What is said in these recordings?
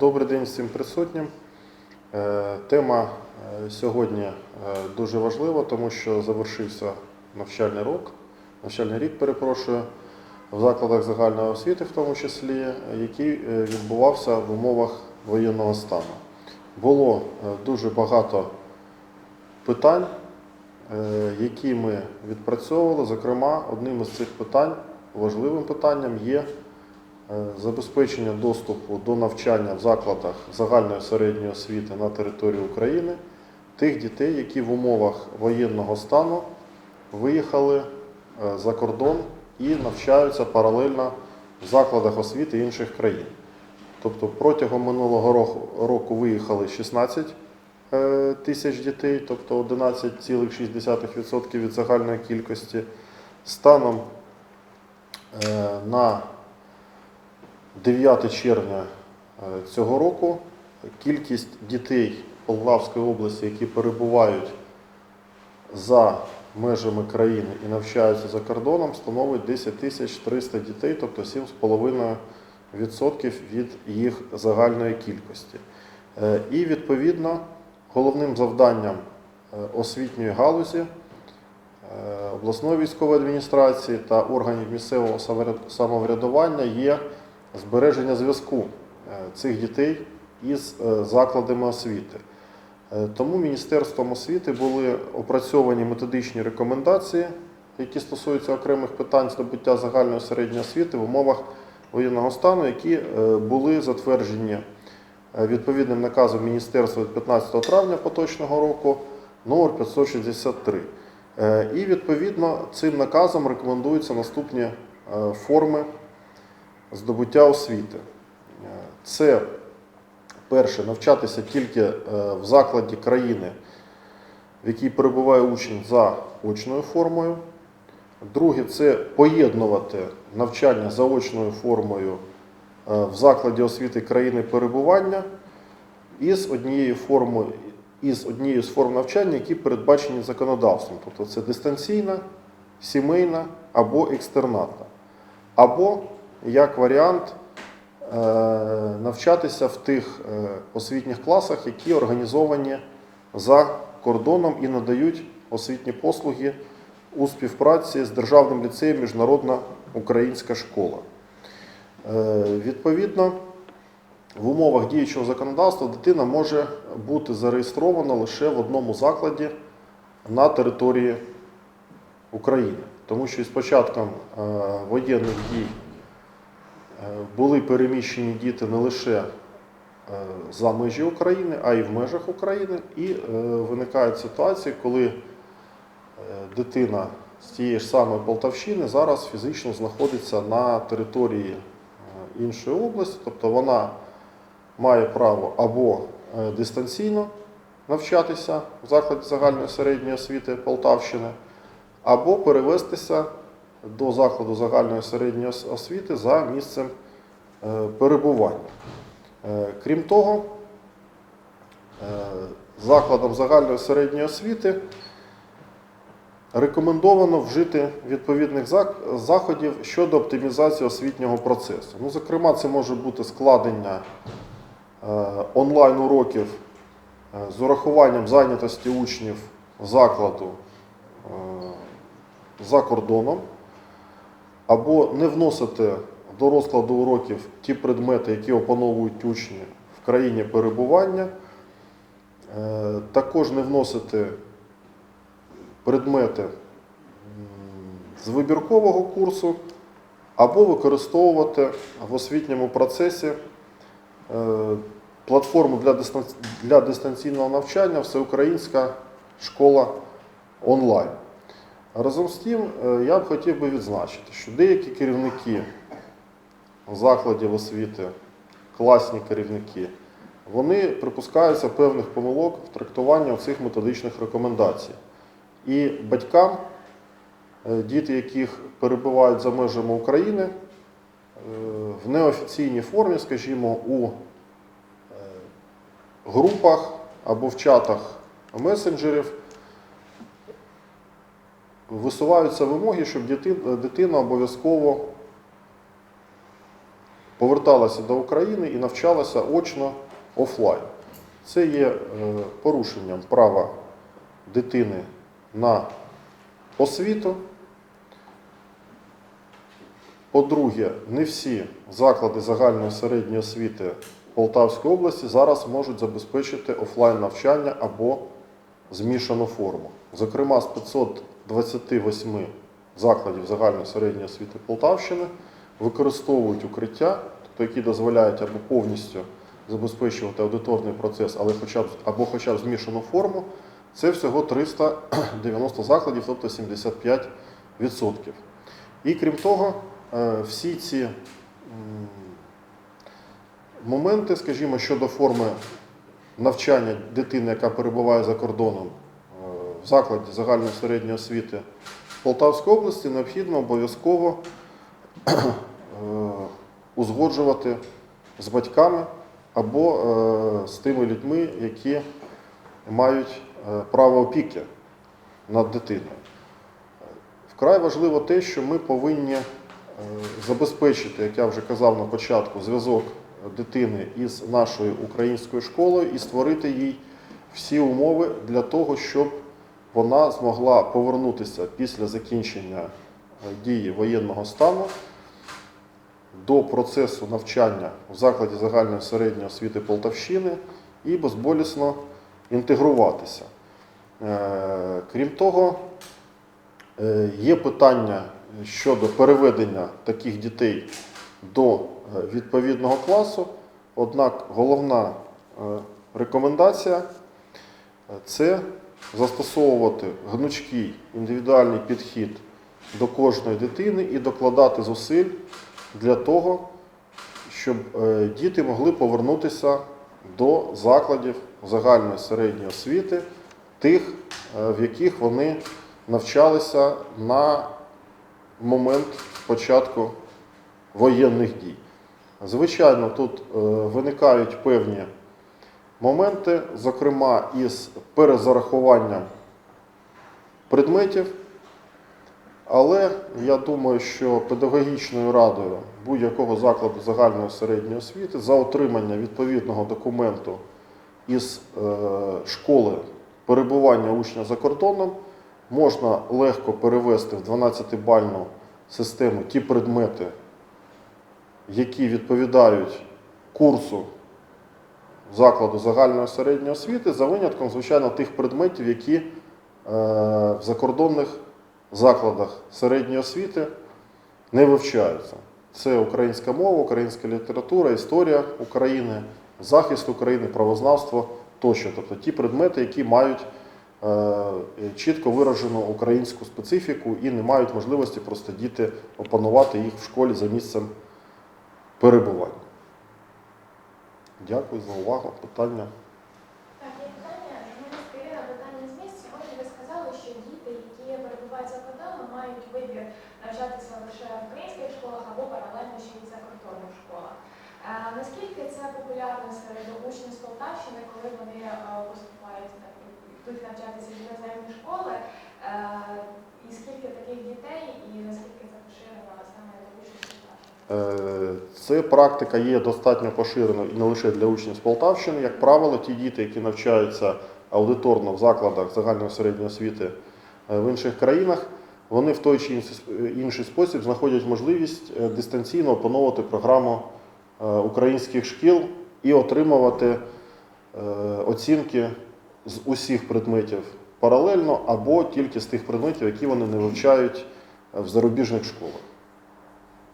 Добрий день всім присутнім. Е, Тема е, сьогодні е, дуже важлива, тому що завершився навчальний рік, навчальний рік, перепрошую, в закладах загальної освіти, в тому числі, який відбувався в умовах воєнного стану. Було дуже багато питань, які ми відпрацьовували. Зокрема, одним із цих питань, важливим питанням є забезпечення доступу до навчання в закладах загальної середньої освіти на території України тих дітей, які в умовах воєнного стану виїхали е, за кордон і навчаються паралельно в закладах освіти інших країн. Тобто протягом минулого року, виїхали 16 е, тисяч дітей, тобто 11,6% від загальної кількості. Станом е, на 9 червня е, цього року кількість дітей Полтавської області, які перебувають за межами країни і навчаються за кордоном, становить 10 тисяч 300 дітей, тобто 7,5% від їх загальної кількості. Е, І відповідно головним завданням е, освітньої галузі обласної військової адміністрації та органів місцевого самоврядування є збереження зв'язку е, цих дітей із е, закладами освіти. Е, Тому Міністерством освіти були опрацьовані методичні рекомендації, які стосуються окремих питань здобуття загальної середньої освіти в умовах воєнного стану, які були затверджені відповідним наказом Міністерства від 15 травня поточного року номер 563. Е, І відповідно цим наказом рекомендуються наступні форми здобуття освіти. Е, Це перше навчатися тільки е, в закладі країни, в якій перебуває учень за очною формою. Друге це поєднувати навчання за очною формою е, в закладі освіти країни перебування із однією формою. Із однією з форм навчання, які передбачені законодавством, тобто це дистанційна, сімейна або екстернатна. Або як варіант е, навчатися в тих е, освітніх класах, які організовані за кордоном і надають освітні послуги у співпраці з Державним ліцеєм Міжнародна українська школа. Е, Відповідно, в умовах діючого законодавства дитина може бути зареєстрована лише в одному закладі на території України. Тому що із початком воєнних дій були переміщені діти не лише е, за межі України, а й в межах України. І е, виникають ситуації, коли е, дитина з тієї ж самої Полтавщини зараз фізично знаходиться на території е, іншої області, тобто вона має право або е, дистанційно навчатися в закладі загальної середньої освіти Полтавщини, або перевестися до закладу загальної середньої освіти за місцем е, перебування. Е, Крім того, е, закладам загальної середньої освіти рекомендовано вжити відповідних заходів щодо оптимізації освітнього процесу. Ну, зокрема, це може бути складення онлайн-уроків з урахуванням зайнятості учнів закладу за кордоном, або не вносити до розкладу уроків ті предмети, які опановують учні в країні перебування, Е, також не вносити предмети з вибіркового курсу, або використовувати в освітньому процесі е, платформу для дистанційного навчання Всеукраїнська школа онлайн. Разом з тим, е, я б хотів би відзначити, що деякі керівники закладів освіти, класні керівники, вони припускаються певних помилок в трактуванні цих методичних рекомендацій. І батькам, е, діти, яких перебувають за межами України, е, в неофіційній формі, скажімо, у групах або в чатах месенджерів висуваються вимоги, щоб діти- дитина обов'язково поверталася до України і навчалася очно офлайн. Це є е, порушенням права дитини на освіту. По-друге, не всі заклади загальної середньої освіти Полтавської області зараз можуть забезпечити офлайн навчання або змішану форму. Зокрема, з 528 закладів загальної середньої освіти Полтавщини використовують укриття, тобто які дозволяють або повністю забезпечувати аудиторний процес, але хоча б або хоча б змішану форму. Це всього 390 закладів, тобто 75%. І крім того, е, всі ці моменти, скажімо, щодо форми навчання дитини, яка перебуває за кордоном закладі загальної середньої освіти Полтавської області, необхідно обов'язково е, узгоджувати з батьками або е, з тими людьми, які мають е, право опіки над дитиною. Вкрай важливо те, що ми повинні забезпечити, як я вже казав на початку, зв'язок дитини із нашою українською школою і створити їй всі умови для того, щоб вона змогла повернутися після закінчення е, дії воєнного стану до процесу навчання в закладі загальної середньої освіти Полтавщини і безболісно інтегруватися. Е, Крім того, е, є питання щодо переведення таких дітей до відповідного класу. Однак головна рекомендація це застосовувати гнучкий індивідуальний підхід до кожної дитини і докладати зусиль для того, щоб е, діти могли повернутися до закладів загальної середньої освіти, тих, е, в яких вони навчалися на момент початку воєнних дій. Звичайно, тут е, виникають певні моменти, зокрема із перезарахуванням предметів. Але я думаю, що педагогічною радою будь-якого закладу загальної середньої освіти за отримання відповідного документу із е, школи перебування учня за кордоном можна легко перевести в 12-бальну систему ті предмети, які відповідають курсу закладу загальної середньої освіти, за винятком, звичайно, тих предметів, які е, в закордонних закладах середньої освіти не вивчаються. Це українська мова, українська література, історія України, захист України, правознавство тощо. Тобто ті предмети, які мають е, чітко виражену українську специфіку і не мають можливості просто діти опанувати їх в школі за місцем перебування. Дякую за увагу. Питання. Так, є питання. Журналістка Ірина, питання з місць. Сьогодні ви сказали, що діти, які перебувають за кордоном, мають вибір навчатися лише в українських школах або паралельно ще й в закордонних школах. Е, Наскільки це популярно серед учнів з Полтавщини, коли вони е, поступають так, йдуть навчатися в іноземні школи? Е, І скільки таких дітей, і наскільки це поширено саме для учнів з Полтавщини? Е, Це практика є достатньо поширеною і не лише для учнів з Полтавщини. Як правило, ті діти, які навчаються аудиторно в закладах загальної середньої освіти е, в інших країнах, вони в той чи інший спосіб знаходять можливість е, дистанційно опановувати програму е, українських шкіл і отримувати оцінки з усіх предметів паралельно або тільки з тих предметів, які вони не вивчають в зарубіжних школах.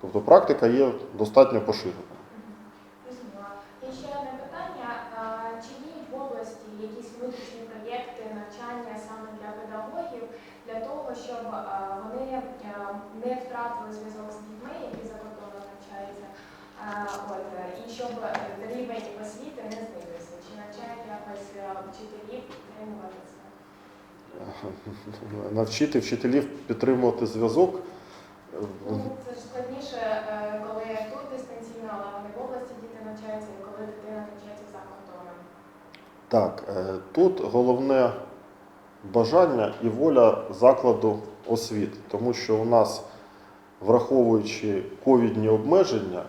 Тобто практика є достатньо поширена. І ще одне питання. Чи діють в області якісь внутрішні проєкти навчання саме для педагогів для того, щоб вони не втратили зв'язок з дітьми, які за кордоном навчаються, і щоб е, рівень освіти не знизився? Чи навчають якось е, вчителів підтримувати це? Навчити вчителів підтримувати зв'язок. Е, Ну, це ж складніше, е, коли тут дистанційно, але вони в області діти навчаються, і коли дитина навчається за кордоном. Так, е, тут головне бажання і воля закладу освіти, тому що у нас, враховуючи ковідні обмеження,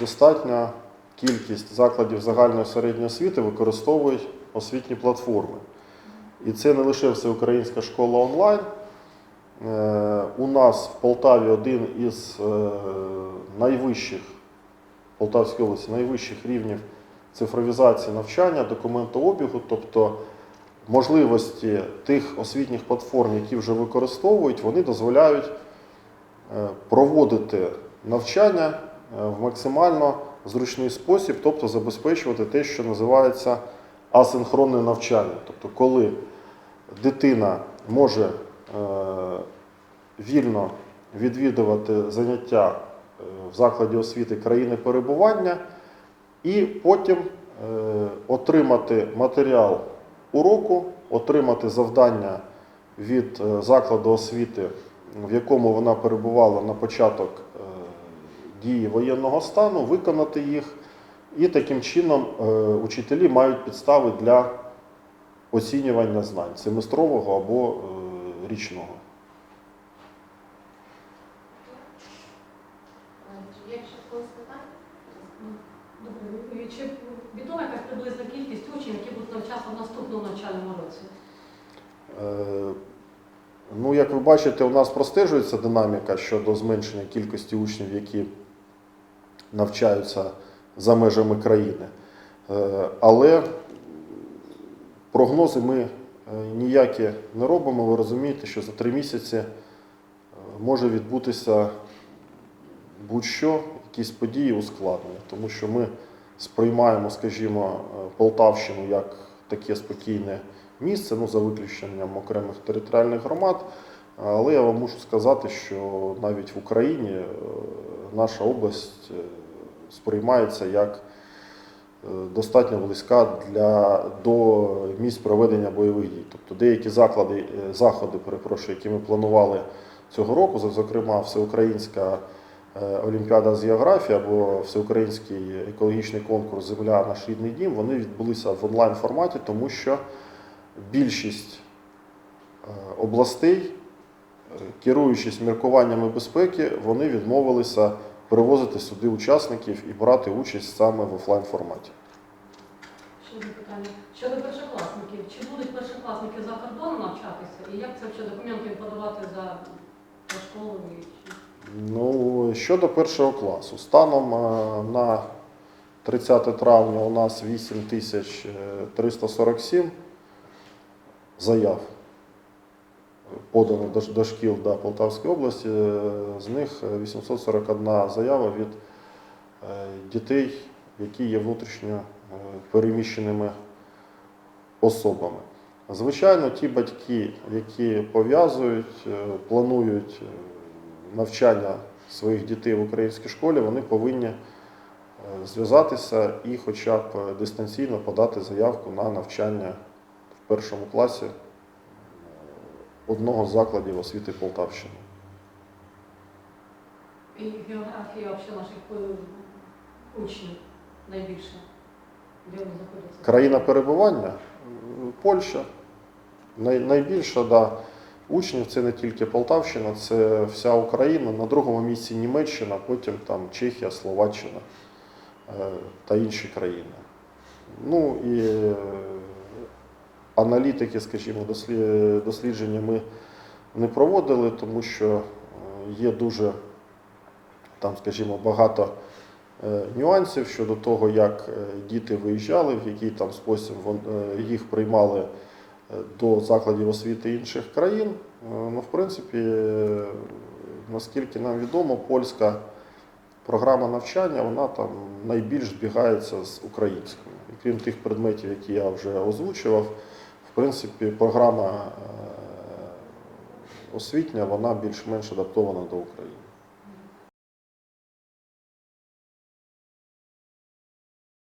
достатня кількість закладів загальної середньої освіти використовують освітні платформи. І це не лише всеукраїнська школа онлайн. Е, У нас в Полтаві один із е, найвищих в Полтавській області найвищих рівнів цифровізації навчання, документообігу, тобто можливості тих освітніх платформ, які вже використовують, вони дозволяють е, проводити навчання в максимально зручний спосіб, тобто забезпечувати те, що називається асинхронне навчання. Тобто, коли дитина може вільно відвідувати заняття е, в закладі освіти країни перебування і потім е, отримати матеріал уроку, отримати завдання від е, закладу освіти, в якому вона перебувала на початок дії воєнного стану, виконати їх. І таким чином учителі мають підстави для оцінювання знань семестрового або річного. Чи є ще в когось питання? Добре. І Чи відома якась приблизна кількість учнів, які будуть в навчальному році? Е, Ну, як ви бачите, у нас простежується динаміка щодо зменшення кількості учнів, які навчаються за межами країни. Е, Але прогнози ми е, ніякі не робимо. Ви розумієте, що за три місяці може відбутися будь-що, якісь події ускладнення, тому що ми сприймаємо, скажімо, Полтавщину як таке спокійне місце, ну за виключенням окремих територіальних громад. Але я вам мушу сказати, що навіть в Україні е, наша область е, сприймається як е, достатньо близька для, до місць проведення бойових дій. Тобто деякі заклади, заходи, перепрошую, які ми планували цього року, зокрема всеукраїнська олімпіада з географії або всеукраїнський екологічний конкурс Земля наш рідний дім, вони відбулися в онлайн форматі, тому що більшість е, областей, е, керуючись міркуваннями безпеки, вони відмовилися перевозити сюди учасників і брати участь саме в офлайн форматі. Ще одне питання. Щодо першокласників, чи будуть першокласники за кордоном навчатися? І як це взагалі документи подавати за, чи- Ну, щодо першого класу, станом е, на 30 травня у нас 8347 заяв подано до, до шкіл да, Полтавської області. Е, З них 841 заява від е, дітей, які є внутрішньо переміщеними особами. Звичайно, ті батьки, які пов'язують, планують навчання своїх дітей в українській школі, вони повинні е, зв'язатися і хоча б дистанційно подати заявку на навчання в першому класі е, одного з закладів освіти Полтавщини. І географія взагалі наших е, учнів найбільше? Де вони знаходяться? Країна перебування Польща. Най, найбільша да, учнів це не тільки Полтавщина, це вся Україна. На другому місці Німеччина, потім там Чехія, Словаччина е, та інші країни. Ну і е, аналітики, скажімо, дослідження ми не проводили, тому що е, є дуже там, скажімо, багато нюансів щодо того, як діти виїжджали, в який там спосіб їх приймали до закладів освіти інших країн. Е, Ну, в принципі, е, наскільки нам відомо, польська програма навчання вона там найбільш збігається з українською. І крім тих предметів, які я вже озвучував, в принципі, програма е, освітня вона більш-менш адаптована до України.